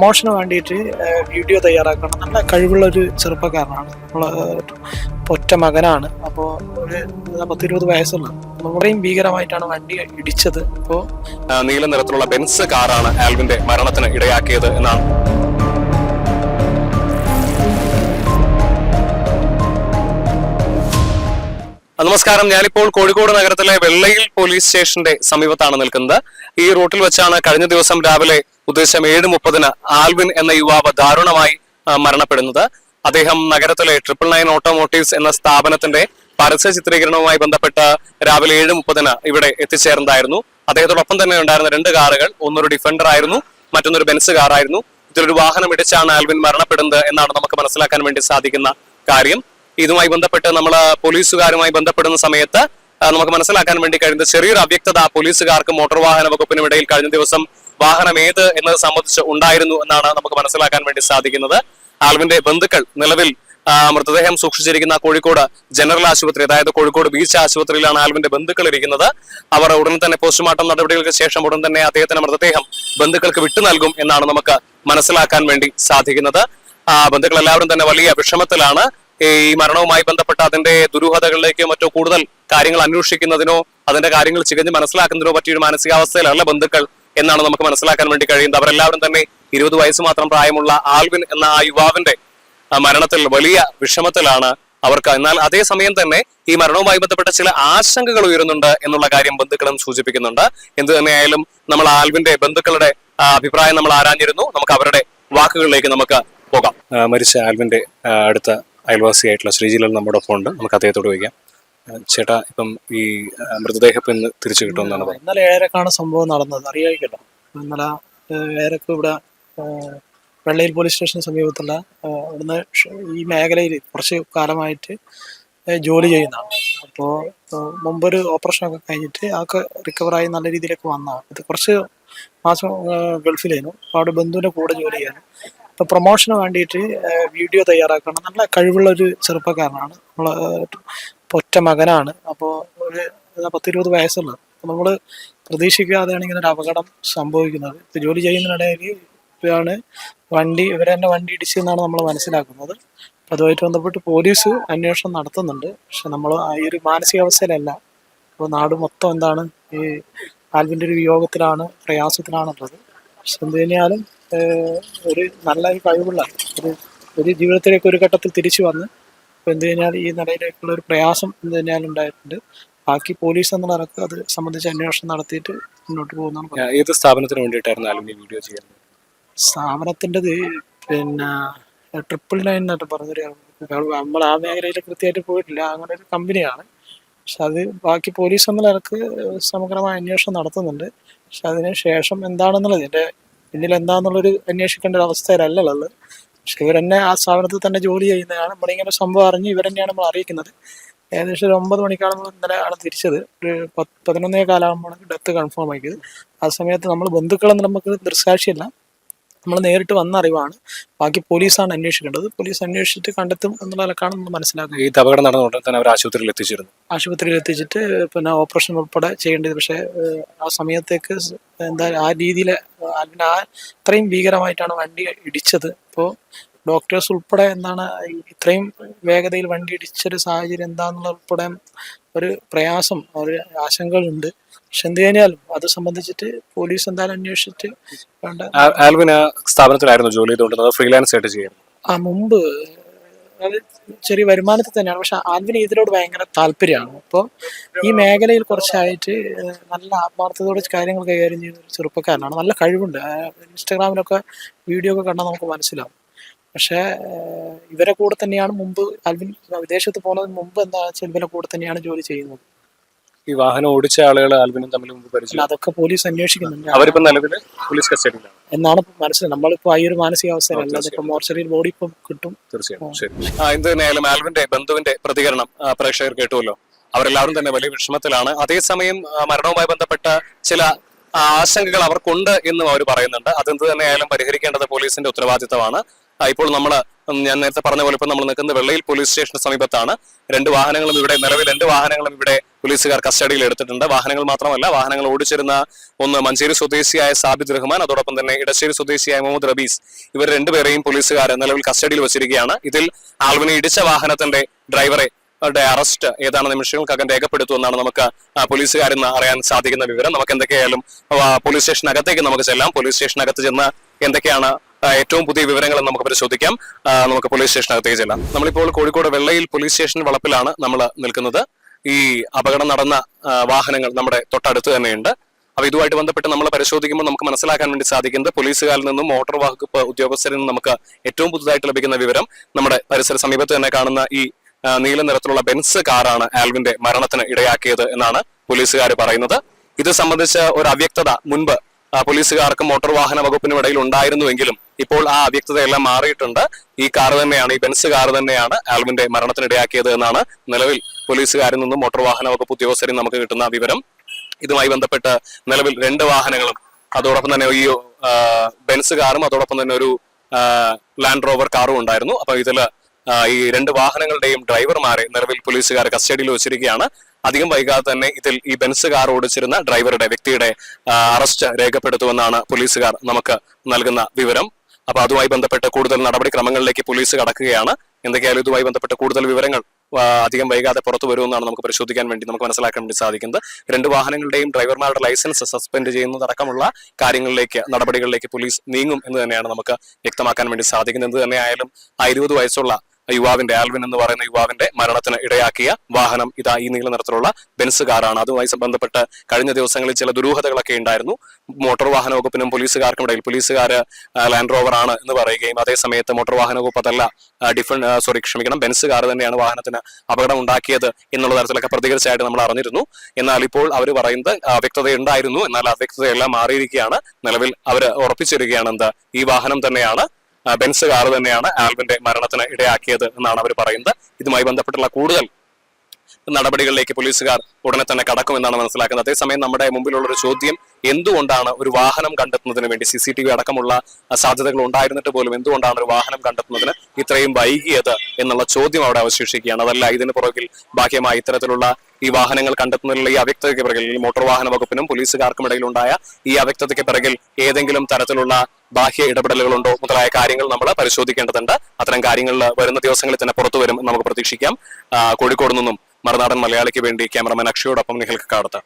പ്രൊമോഷന് വേണ്ടിയിട്ട് വീഡിയോ തയ്യാറാക്കണം. നല്ല കഴിവുള്ള ഒരു ചെറുപ്പക്കാരനാണ് ഒറ്റ മകനാണ്. അപ്പോൾ ഒരു പത്തിരുപത് വയസ്സുള്ള വളരെയും ഭീകരമായിട്ടാണ് വണ്ടി ഇടിച്ചത്. അപ്പോൾ നീല നിറത്തിലുള്ള ബെൻസ് കാറാണ് ആൽവിന്റെ മരണത്തിന് ഇടയാക്കിയത് എന്നാണ്. നമസ്കാരം. ഞാനിപ്പോൾ കോഴിക്കോട് നഗരത്തിലെ വെള്ളയിൽ പോലീസ് സ്റ്റേഷന്റെ സമീപത്താണ് നിൽക്കുന്നത്. ഈ റൂട്ടിൽ വെച്ചാണ് കഴിഞ്ഞ ദിവസം രാവിലെ ഉദ്ദേശം ഏഴ് മുപ്പതിന് ആൽവിൻ എന്ന യുവാവ് ദാരുണമായി മരണപ്പെടുന്നത്. അദ്ദേഹം നഗരത്തിലെ ട്രിപ്പിൾ നയൻ ഓട്ടോമോട്ടീവ്സ് എന്ന സ്ഥാപനത്തിന്റെ പരസ്യ ചിത്രീകരണവുമായി ബന്ധപ്പെട്ട് രാവിലെ ഏഴ് മുപ്പതിന് ഇവിടെ എത്തിച്ചേർന്നതായിരുന്നു. അദ്ദേഹത്തോടൊപ്പം തന്നെ ഉണ്ടായിരുന്ന രണ്ട് കാറുകൾ ഒന്നൊരു ഡിഫൻഡർ ആയിരുന്നു മറ്റൊന്നൊരു ബെൻസ് കാറായിരുന്നു ഇതിലൊരു വാഹനം ഇടിച്ചാണ് ആൽവിൻ മരണപ്പെടുന്നത് എന്നാണ് നമുക്ക് മനസ്സിലാക്കാൻ വേണ്ടി സാധിക്കുന്ന കാര്യം. ഇതുമായി ബന്ധപ്പെട്ട് നമ്മൾ പോലീസുകാരുമായി ബന്ധപ്പെടുന്ന സമയത്ത് നമുക്ക് മനസ്സിലാക്കാൻ വേണ്ടി കഴിയുന്നത് ചെറിയൊരു അവ്യക്തത പോലീസുകാർക്കും മോട്ടോർ വാഹന വകുപ്പിനും ഇടയിൽ കഴിഞ്ഞ ദിവസം വാഹനം ഏത് എന്നത് സംബന്ധിച്ച് ഉണ്ടായിരുന്നു എന്നാണ് നമുക്ക് മനസ്സിലാക്കാൻ വേണ്ടി സാധിക്കുന്നത്. ആൽവിന്റെ ബന്ധുക്കൾ നിലവിൽ മൃതദേഹം സൂക്ഷിച്ചിരിക്കുന്ന കോഴിക്കോട് ജനറൽ ആശുപത്രി അതായത് കോഴിക്കോട് ബീച്ച് ആശുപത്രിയിലാണ് ആൽവിന്റെ ബന്ധുക്കൾ ഇരിക്കുന്നത്. അവർ ഉടൻ തന്നെ പോസ്റ്റ്മോർട്ടം നടപടികൾക്ക് ശേഷം ഉടൻ തന്നെ അദ്ദേഹത്തിന്റെ മൃതദേഹം ബന്ധുക്കൾക്ക് വിട്ടു നൽകും എന്നാണ് നമുക്ക് മനസ്സിലാക്കാൻ വേണ്ടി സാധിക്കുന്നത്. ബന്ധുക്കൾ എല്ലാവരും തന്നെ വലിയ വിഷമത്തിലാണ്. ഈ മരണവുമായി ബന്ധപ്പെട്ട അതിന്റെ ദുരൂഹതകളിലേക്കോ മറ്റോ കൂടുതൽ കാര്യങ്ങൾ അന്വേഷിക്കുന്നതിനോ അതിന്റെ കാര്യങ്ങൾ ചികഞ്ഞ് മനസ്സിലാക്കുന്നതിനോ പറ്റിയൊരു മാനസികാവസ്ഥയിലല്ല ബന്ധുക്കൾ എന്നാണ് നമുക്ക് മനസ്സിലാക്കാൻ വേണ്ടി കഴിയുന്നത്. അവരെല്ലാവരും തന്നെ ഇരുപത് വയസ്സ് മാത്രം പ്രായമുള്ള ആൽവിൻ എന്ന ആ യുവാവിന്റെ മരണത്തിൽ വലിയ വിഷമത്തിലാണ് അവർക്ക്. എന്നാൽ അതേസമയം തന്നെ ഈ മരണവുമായി ബന്ധപ്പെട്ട ചില ആശങ്കകൾ ഉയരുന്നുണ്ട് എന്നുള്ള കാര്യം ബന്ധുക്കളും സൂചിപ്പിക്കുന്നുണ്ട്. എന്ത് തന്നെയായാലും നമ്മൾ ആൽവിന്റെ ബന്ധുക്കളുടെ അഭിപ്രായം നമ്മൾ ആരാഞ്ഞിരുന്നു. നമുക്ക് അവരുടെ വാക്കുകളിലേക്ക് നമുക്ക് പോകാം. മരിച്ച ആൽവിന്റെ അടുത്ത അയൽവാസിയായിട്ടുള്ള ശ്രീജിലൽ നമ്മുടെ ഉണ്ട്. നമുക്ക് അദ്ദേഹത്തോട് ചോദിക്കാം. ചേട്ടാ ഇപ്പം ഈ മൃതദേഹം ഇന്ന് തിരിച്ചു കിട്ടുമെന്നാണ് പറഞ്ഞത്. ഇന്നലെ ഏഴരക്കാണ് സംഭവം നടന്നത്. അറിയായിക്കല്ലോ ഇന്നലെ ഏഴരക്ക് ഇവിടെ വെള്ളയിൽ പോലീസ് സ്റ്റേഷന് സമീപത്തുള്ള അവിടുന്ന് ഇവിടുന്ന് ഈ മേഖലയിൽ കുറച്ച് കാലമായിട്ട് ജോലി ചെയ്യുന്നതാണ് അപ്പോൾ മുമ്പൊരു ഓപ്പറേഷനൊക്കെ കഴിഞ്ഞിട്ട് ആൾക്ക് റിക്കവറായി നല്ല രീതിയിലേക്ക് വന്നതാണ്. ഇത് കുറച്ച് മാസം ഗൾഫിലായിരുന്നു. അപ്പോൾ അവിടെ ബന്ധുവിന്റെ കൂടെ ജോലി ചെയ്യാനും ഇപ്പോൾ പ്രൊമോഷന് വേണ്ടിയിട്ട് വീഡിയോ തയ്യാറാക്കണം. നല്ല കഴിവുള്ള ഒരു ചെറുപ്പക്കാരനാണ് നമ്മൾ ഒറ്റ മകനാണ്. അപ്പോൾ ഒരു പത്തിരുപത് വയസ്സുള്ള. നമ്മൾ പ്രതീക്ഷിക്കാതെയാണ് ഇങ്ങനെ ഒരു അപകടം സംഭവിക്കുന്നത്. ജോലി ചെയ്യുന്നതിനിടയിൽ ഇപ്പോഴാണ് വണ്ടി ഇവരെ തന്നെ വണ്ടി ഇടിച്ചെന്നാണ് നമ്മൾ മനസ്സിലാക്കുന്നത്. അതുമായിട്ട് ബന്ധപ്പെട്ട് പോലീസ് അന്വേഷണം നടത്തുന്നുണ്ട്. പക്ഷെ നമ്മൾ ഈ ഒരു മാനസികാവസ്ഥയിലല്ല. അപ്പോൾ നാട് മൊത്തം എന്താണ് ഈ ആൽവിന്റെ ഒരു വിയോഗത്തിലാണ് പ്രയാസത്തിലാണുള്ളത്. പക്ഷെ എന്ത് തന്നെയാലും ഒരു നല്ല കഴിവുള്ള ഒരു ഒരു ജീവിതത്തിലേക്ക് ഒരു ഘട്ടത്തിൽ തിരിച്ചു വന്ന് ഇപ്പൊ എന്ത് കഴിഞ്ഞാൽ ഈ നിലയിലേക്കുള്ള ഒരു പ്രയാസം എന്ത് കഴിഞ്ഞാൽ ഉണ്ടായിട്ടുണ്ട്. ബാക്കി പോലീസ് എന്നുള്ള നിലയ്ക്ക് അത് സംബന്ധിച്ച് അന്വേഷണം നടത്തിയിട്ട് മുന്നോട്ട് പോകുന്നതാണ്. ഏത് സ്ഥാപനത്തിന് വേണ്ടിയിട്ടായിരുന്നു ഈ വീഡിയോ ചെയ്യുന്നത്? സ്ഥാപനത്തിന്റെത് പിന്നെ ട്രിപ്പിൾ നയൻ എന്നൊക്കെ പറഞ്ഞൊരു നമ്മൾ ആ മേഖലയിൽ കൃത്യമായിട്ട് പോയിട്ടില്ല. അങ്ങനെ ഒരു കമ്പനിയാണ്. പക്ഷെ അത് ബാക്കി പോലീസ് എന്നുള്ള നിലയ്ക്ക് സമഗ്രമായ അന്വേഷണം നടത്തുന്നുണ്ട്. പക്ഷെ അതിന് ശേഷം എന്താണെന്നുള്ളത് ഇതിന്റെ പിന്നിൽ എന്താണെന്നുള്ളൊരു അന്വേഷിക്കേണ്ട ഒരു അവസ്ഥയിലല്ലുള്ളത് പക്ഷെ ഇവരെന്നെ ആ സ്ഥാപനത്തിൽ തന്നെ ജോലി ചെയ്യുന്നതാണ്. നമ്മളിങ്ങനെ സംഭവം അറിഞ്ഞ് ഇവരെന്നെയാണ് നമ്മൾ അറിയിക്കുന്നത്. ഏകദേശം ഒരു ഒമ്പത് മണിക്കാണ് നമ്മൾ ഇന്നലെ ആണ് തിരിച്ചത്. ഒരു പത്ത് പതിനൊന്നേ കാലമാകുമ്പോഴാണ് ഡെത്ത് കൺഫേം ആക്കിയത്. ആ സമയത്ത് നമ്മൾ ബന്ധുക്കളെന്ന് നമുക്ക് ദൃസാക്ഷിയല്ല നമ്മൾ നേരിട്ട് വന്ന അറിവാണ് ബാക്കി പോലീസാണ് അന്വേഷിക്കേണ്ടത്. പോലീസ് അന്വേഷിച്ചിട്ട് കണ്ടെത്തും എന്നുള്ള നിലക്കാണ് നമ്മൾ മനസ്സിലാക്കുന്നത്. ഈ അപകടം നടന്നുകൊണ്ട് തന്നെ അവർ ആശുപത്രിയിൽ എത്തിച്ചിരുന്നു. ആശുപത്രിയിൽ എത്തിച്ചിട്ട് പിന്നെ ഓപ്പറേഷൻ ഉൾപ്പെടെ ചെയ്യേണ്ടത്. പക്ഷേ ആ സമയത്തേക്ക് എന്താ ആ രീതിയിൽ അല്ലെങ്കിൽ ആ അത്രയും ഭീകരമായിട്ടാണ് വണ്ടി ഇടിച്ചത്. ഇപ്പോൾ ഡോക്ടേഴ്സ് ഉൾപ്പെടെ എന്താണ് ഇത്രയും വേഗതയിൽ വണ്ടി ഇടിച്ചൊരു സാഹചര്യം എന്താണെന്നുള്ള ഉൾപ്പെടെ ഒരു പ്രയാസം ഒരു ആശങ്കകളുണ്ട്. പക്ഷെ എന്ത് കഴിഞ്ഞാലും അത് സംബന്ധിച്ചിട്ട് പോലീസ് എന്തായാലും അന്വേഷിച്ചിട്ട് വേണ്ട. ആൽവിൻ ആ സ്ഥാപനത്തിലായിരുന്നു ജോലി ചെയ്തുകൊണ്ടിരുന്നത്. ഫ്രീലാൻസ് ആയിട്ട് ചെയ്യുന്നു. ആ മുമ്പ് അത് ചെറിയ വരുമാനത്തിൽ തന്നെയാണ്. പക്ഷെ ആൽവിന് ഇതിനോട് ഭയങ്കര താല്പര്യമാണ്. അപ്പോൾ ഈ മേഖലയിൽ കുറച്ചായിട്ട് നല്ല ആത്മാർത്ഥതയോടെ കാര്യങ്ങൾ കൈകാര്യം ചെയ്യുന്ന ഒരു ചെറുപ്പക്കാരനാണ്. നല്ല കഴിവുണ്ട്. ഇൻസ്റ്റാഗ്രാമിലൊക്കെ വീഡിയോ ഒക്കെ കണ്ടാൽ നമുക്ക് മനസ്സിലാവും. പക്ഷേ ഇവരെ കൂടെ തന്നെയാണ് മുമ്പ് ആൽവിൻ വിദേശത്ത് പോകുന്നതിന് മുമ്പ് എന്താ വെച്ചാൽ ഇവരെ കൂടെ തന്നെയാണ് ജോലി ചെയ്യുന്നത്. ഈ വാഹനം ഓടിച്ച ആളുകൾ ആൽവിനും തമ്മിൽ മുമ്പ് പരിചയം. അതൊക്കെ പോലീസ് അന്വേഷിക്കുന്നുണ്ട്. അവരിപ്പോ നിലവിൽ പോലീസ് കസ്റ്റഡിയിലാണ്. എന്നാണ് മനസ്സിലായത് നമ്മളിപ്പോ ആ ഒരു മാനസികാവസ്ഥയിലല്ല ഇപ്പം മോർച്ചറിയിൽ ബോഡി ഇപ്പം കിട്ടും. തീർച്ചയായും. ശരി. എന്ത് തന്നെയായാലും ആൽവിന്റെ ബന്ധുവിന്റെ പ്രതികരണം പ്രേക്ഷകർ കേട്ടുവല്ലോ. അവരെല്ലാവരും തന്നെ വലിയ വിഷമത്തിലാണ്. അതേസമയം മരണവുമായി ബന്ധപ്പെട്ട ചില ആശങ്കകൾ അവർക്കുണ്ട് എന്നും അവർ പറയുന്നുണ്ട്. അതെന്ത് തന്നെയായാലും പരിഹരിക്കേണ്ടത് പോലീസിന്റെ ഉത്തരവാദിത്തമാണ്. ഇപ്പോൾ നമ്മൾ ഞാൻ നേരത്തെ പറഞ്ഞ പോലെ ഇപ്പോൾ നമ്മൾ നിൽക്കുന്നത് വെള്ളയിൽ പോലീസ് സ്റ്റേഷന് സമീപത്താണ്. രണ്ട് വാഹനങ്ങളും ഇവിടെ നിലവിൽ രണ്ട് വാഹനങ്ങളും ഇവിടെ പോലീസുകാർ കസ്റ്റഡിയിൽ എടുത്തിട്ടുണ്ട്. വാഹനങ്ങൾ മാത്രമല്ല വാഹനങ്ങൾ ഓടിച്ചിരുന്ന ഒന്ന് മഞ്ചേരി സ്വദേശിയായ സാബിദ് റഹ്മാൻ അതോടൊപ്പം തന്നെ ഇടശ്ശേരി സ്വദേശിയായ മുഹമ്മദ് റബീസ്. ഇവർ രണ്ടുപേരെയും പോലീസുകാർ നിലവിൽ കസ്റ്റഡിയിൽ വെച്ചിരിക്കുകയാണ്. ഇതിൽ ആൾവിനെ ഇടിച്ച വാഹനത്തിന്റെ ഡ്രൈവറെ അറസ്റ്റ് ഏതാനും നിമിഷങ്ങൾക്കകം രേഖപ്പെടുത്തുമെന്നാണ് നമുക്ക് പോലീസുകാരെന്ന് അറിയാൻ സാധിക്കുന്ന വിവരം. നമുക്ക് എന്തൊക്കെയായാലും പോലീസ് സ്റ്റേഷനകത്തേക്ക് നമുക്ക് ചെല്ലാം. പോലീസ് സ്റ്റേഷനകത്ത് ചെന്ന് എന്തൊക്കെയാണ് ഏറ്റവും പുതിയ വിവരങ്ങൾ നമുക്ക് പരിശോധിക്കാം. നമുക്ക് പോലീസ് സ്റ്റേഷനകത്തേക്ക് ചെല്ലാം. നമ്മളിപ്പോൾ കോഴിക്കോട് വെള്ളയിൽ പോലീസ് സ്റ്റേഷൻ വളപ്പിലാണ് നമ്മൾ നിൽക്കുന്നത്. ഈ അപകടം നടന്ന വാഹനങ്ങൾ നമ്മുടെ തൊട്ടടുത്ത് തന്നെയുണ്ട്. അപ്പൊ ഇതുമായിട്ട് ബന്ധപ്പെട്ട് നമ്മൾ പരിശോധിക്കുമ്പോൾ നമുക്ക് മനസ്സിലാക്കാൻ വേണ്ടി സാധിക്കുന്നത് പോലീസുകാരിൽ നിന്നും മോട്ടോർ വകുപ്പ് ഉദ്യോഗസ്ഥരിൽ നിന്നും നമുക്ക് ഏറ്റവും പുതുതായിട്ട് ലഭിക്കുന്ന വിവരം നമ്മുടെ പരിസര സമീപത്ത് തന്നെ കാണുന്ന ഈ നീല നിറത്തിലുള്ള ബെൻസ് കാറാണ് ആൽവിന്റെ മരണത്തിന് ഇടയാക്കിയത് എന്നാണ് പോലീസുകാർ പറയുന്നത്. ഇത് സംബന്ധിച്ച് ഒരു അവ്യക്തത മുൻപ് പോലീസുകാർക്കും മോട്ടോർ വാഹന വകുപ്പിനും ഇടയിൽ ഉണ്ടായിരുന്നുവെങ്കിലും ഇപ്പോൾ ആ അവ്യക്തതയെല്ലാം മാറിയിട്ടുണ്ട്. ഈ കാർ തന്നെയാണ് ഈ ബെൻസ് കാർ തന്നെയാണ് ആൽവിന്റെ മരണത്തിനിടയാക്കിയത് എന്നാണ് നിലവിൽ പോലീസുകാരിൽ നിന്നും മോട്ടോർ വാഹന വകുപ്പ് ഉദ്യോഗസ്ഥരിൽ നമുക്ക് കിട്ടുന്ന വിവരം. ഇതുമായി ബന്ധപ്പെട്ട് നിലവിൽ രണ്ട് വാഹനങ്ങളും അതോടൊപ്പം തന്നെ ഈ ബെൻസ് കാറും അതോടൊപ്പം തന്നെ ഒരു ലാൻഡ് റോവർ കാറും ഉണ്ടായിരുന്നു. അപ്പൊ ഇതിൽ ഈ രണ്ട് വാഹനങ്ങളുടെയും ഡ്രൈവർമാരെ നിലവിൽ പോലീസുകാർ കസ്റ്റഡിയിൽ വെച്ചിരിക്കുകയാണ്. അധികം വൈകാതെ തന്നെ ഇതിൽ ഈ ബെൻസ് കാർ ഓടിച്ചിരുന്ന ഡ്രൈവറുടെ വ്യക്തിയുടെ അറസ്റ്റ് രേഖപ്പെടുത്തുമെന്നാണ് പോലീസുകാർ നമുക്ക് നൽകുന്ന വിവരം. അപ്പൊ അതുമായി ബന്ധപ്പെട്ട കൂടുതൽ നടപടിക്രമങ്ങളിലേക്ക് പോലീസ് കടക്കുകയാണ്. എന്തൊക്കെയായാലും ഇതുമായി ബന്ധപ്പെട്ട കൂടുതൽ വിവരങ്ങൾ അധികം വൈകാതെ പുറത്തു വരുമെന്നാണ് നമുക്ക് പരിശോധിക്കാൻ വേണ്ടി നമുക്ക് മനസ്സിലാക്കാൻ വേണ്ടി സാധിക്കുന്നത്. രണ്ട് വാഹനങ്ങളുടെയും ഡ്രൈവർമാരുടെ ലൈസൻസ് സസ്പെൻഡ് ചെയ്യുന്നതടക്കമുള്ള കാര്യങ്ങളിലേക്ക് നടപടികളിലേക്ക് പോലീസ് നീങ്ങും എന്ന് തന്നെയാണ് നമുക്ക് വ്യക്തമാക്കാൻ വേണ്ടി സാധിക്കുന്നത്. എന്ത് തന്നെയായാലും ആ ഇരുപത് വയസ്സുള്ള യുവാവിന്റെ ആൽവിൻ എന്ന് പറയുന്ന യുവാവിന്റെ മരണത്തിന് ഇടയാക്കിയ വാഹനം ഇതാ ഈ നീല നിറത്തിലുള്ള ബെൻസ് കാറാണ്. അതുമായി ബന്ധപ്പെട്ട് കഴിഞ്ഞ ദിവസങ്ങളിൽ ചില ദുരൂഹതകളൊക്കെ ഉണ്ടായിരുന്നു. മോട്ടോർ വാഹന വകുപ്പിനും പോലീസുകാർക്കും ഇടയിൽ പോലീസുകാർ ലാൻഡ് റോവർ ആണ് എന്ന് പറയുകയും അതേസമയത്ത് മോട്ടോർ വാഹന വകുപ്പ് അതല്ല ഡിഫൻ സോറി ക്ഷമിക്കണം ബെൻസ് കാർ തന്നെയാണ് വാഹനത്തിന് അപകടം ഉണ്ടാക്കിയത് എന്നുള്ള തരത്തിലൊക്കെ പ്രതികരിച്ചായിട്ട് നമ്മൾ അറിഞ്ഞിരുന്നു. എന്നാൽ ഇപ്പോൾ അവർ പറയുന്നത് അവ്യക്തത ഉണ്ടായിരുന്നു എന്നാൽ അവ്യക്തതയെല്ലാം മാറിയിരിക്കുകയാണ്. നിലവിൽ അവർ ഉറപ്പിച്ചിരിക്കുകയാണ് എന്ത് ഈ വാഹനം തന്നെയാണ് ബെൻസ് കാർ തന്നെയാണ് ആൽബിന്റെ മരണത്തിന് ഇടയാക്കിയത് എന്നാണ് അവർ പറയുന്നത്. ഇതുമായി ബന്ധപ്പെട്ടുള്ള കൂടുതൽ നടപടികളിലേക്ക് പോലീസുകാർ ഉടനെ തന്നെ കടക്കുമെന്നാണ് മനസ്സിലാക്കുന്നത്. അതേസമയം നമ്മുടെ മുമ്പിലുള്ള ഒരു ചോദ്യം എന്തുകൊണ്ടാണ് ഒരു വാഹനം കണ്ടെത്തുന്നതിന് വേണ്ടി സി സി ടി വി അടക്കമുള്ള സാധ്യതകൾ ഉണ്ടായിരുന്നിട്ട് പോലും എന്തുകൊണ്ടാണ് ഒരു വാഹനം കണ്ടെത്തുന്നതിന് ഇത്രയും വൈകിയത് എന്നുള്ള ചോദ്യം അവിടെ അവശേഷിക്കുകയാണ്. അതല്ല ഇതിന് പുറകിൽ ബാഹ്യമായി ഇത്തരത്തിലുള്ള ഈ വാഹനങ്ങൾ കണ്ടെത്തുന്നതിലുള്ള ഈ അവ്യക്തതയ്ക്ക് പിറകിൽ മോട്ടോർ വാഹന വകുപ്പിനും പോലീസുകാർക്കും ഇടയിലുണ്ടായ ഈ അവ്യക്തതയ്ക്ക് പിറകിൽ ഏതെങ്കിലും തരത്തിലുള്ള ബാഹ്യ ഇടപെടലുകളുണ്ടോ മുതലായ കാര്യങ്ങൾ നമ്മൾ പരിശോധിക്കേണ്ടതുണ്ട്. അത്തരം കാര്യങ്ങൾ വരുന്ന ദിവസങ്ങളിൽ തന്നെ പുറത്തു വരും നമുക്ക് പ്രതീക്ഷിക്കാം. കോഴിക്കോട് നിന്നും മറുനാടൻ മലയാളിക്ക് വേണ്ടി ക്യാമറമാൻ അക്ഷയോടൊപ്പം നിങ്ങൾക്ക് കാടത്ത്